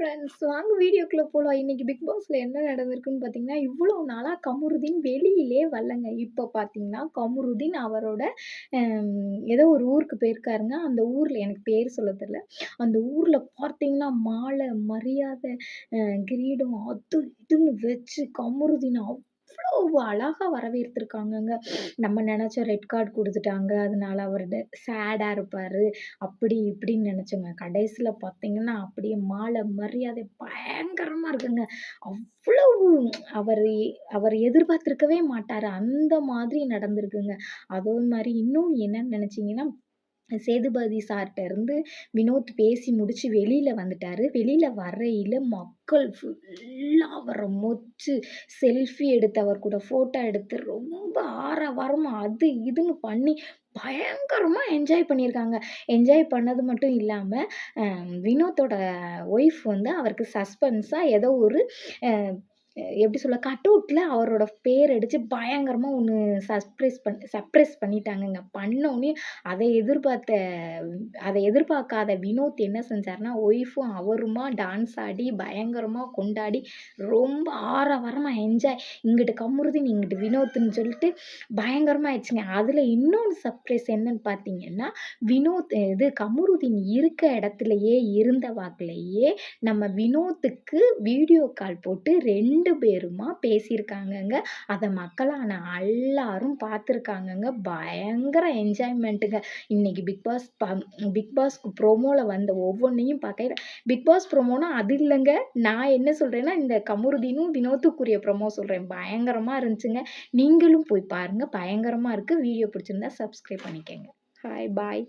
Friends வாங்க வீடியோக்குள்ளே போகலாம் இன்னைக்கு பிக் பாஸில் என்ன நடந்திருக்குன்னு பார்த்தீங்கன்னா, இவ்வளோ நாளாக கமருதீன் வெளியிலே வரலங்க. இப்போ பார்த்தீங்கன்னா, கமருதீன் அவரோட ஏதோ ஒரு ஊருக்கு போயிருக்காருங்க. அந்த ஊரில் எனக்கு பேர் சொல்ல தெரில அந்த ஊரில் பார்த்தீங்கன்னா, மாலை, மரியாதை, கிரீடம் அது இதுன்னு வச்சு கமருதீன அவ்வளோ அழகாக வரவேற்றிருக்காங்கங்க. நம்ம நினச்ச ரெட் கார்டு கொடுத்துட்டாங்க அதனால அவர் சேடாக இருப்பார் அப்படி இப்படின்னு நினச்சோங்க கடைசியில் பார்த்தீங்கன்னா, அப்படியே மாலை, மரியாதை பயங்கரமாக இருக்குங்க. அவ்வளவு அவர் அவர் எதிர்பார்த்துருக்கவே மாட்டார் அந்த மாதிரி நடந்திருக்குங்க. அதே மாதிரி இன்னும் என்ன நினச்சிங்கன்னா சேதுபதி சார்கிட்ட இருந்து வினோத் பேசி முடிச்சு வெளியில வந்துட்டாரு. வெளியில வரையில மக்கள் ஃபுல்லா அவர மொச்சு செல்ஃபி எடுத்து, அவர் கூட ஃபோட்டோ எடுத்து ரொம்ப ஆரவாரமா அது இதுன்னு பண்ணி பயங்கரமாக என்ஜாய் பண்ணியிருக்காங்க. என்ஜாய் பண்ணது மட்டும் இல்லாமல் வினோத்தோட ஒய்ஃப் வந்து அவருக்கு சஸ்பென்ஸாக ஏதோ ஒரு எப்படி சொல்ல கட்டவுட்டில் அவரோட பேர் அடித்து பயங்கரமாக ஒன்று சர்ப்ரைஸ் பண் சர்ப்ரைஸ் பண்ணிட்டாங்கங்க. பண்ணோடனே அதை எதிர்பார்த்த அதை எதிர்பார்க்காத வினோத் என்ன செஞ்சாருன்னா, ஒய்ஃபும் அவருமா டான்ஸ் ஆடி பயங்கரமாக கொண்டாடி ரொம்ப ஆரவாரமாக என்ஜாய் இங்கிட்டு கமருதீன், இங்கிட்டு வினோத்துன்னு சொல்லிட்டு பயங்கரமாக ஆயிடுச்சுங்க. அதில் இன்னொன்று சர்ப்ரைஸ் என்னன்னு பார்த்தீங்கன்னா, வினோத் இது கமுருதீன் இருக்க இடத்துலையே இருந்த வாக்கிலேயே நம்ம வினோத்துக்கு வீடியோ கால் போட்டு ரெண்டு ரெண்டு பேருமா பேசியிருக்காங்கங்க. அதை மக்களான எல்லாரும் பார்த்துருக்காங்கங்க. பயங்கர என்ஜாய்மெண்ட்டுங்க. இன்னைக்கு பிக் பாஸ் ப பிக் பாஸ்க்கு ப்ரோமோவில் வந்த ஒவ்வொன்றையும் பார்க்கையில பிக் பாஸ் ப்ரோமோனா அது இல்லைங்க நான் என்ன சொல்கிறேன்னா இந்த கமருதீனும், வினோத்துக்குரிய ப்ரோமோ சொல்கிறேன் பயங்கரமாக இருந்துச்சுங்க. நீங்களும் போய் பாருங்கள் பயங்கரமாக இருக்குது வீடியோ பிடிச்சிருந்தா சப்ஸ்கிரைப் பண்ணிக்கங்க. Hi, bye.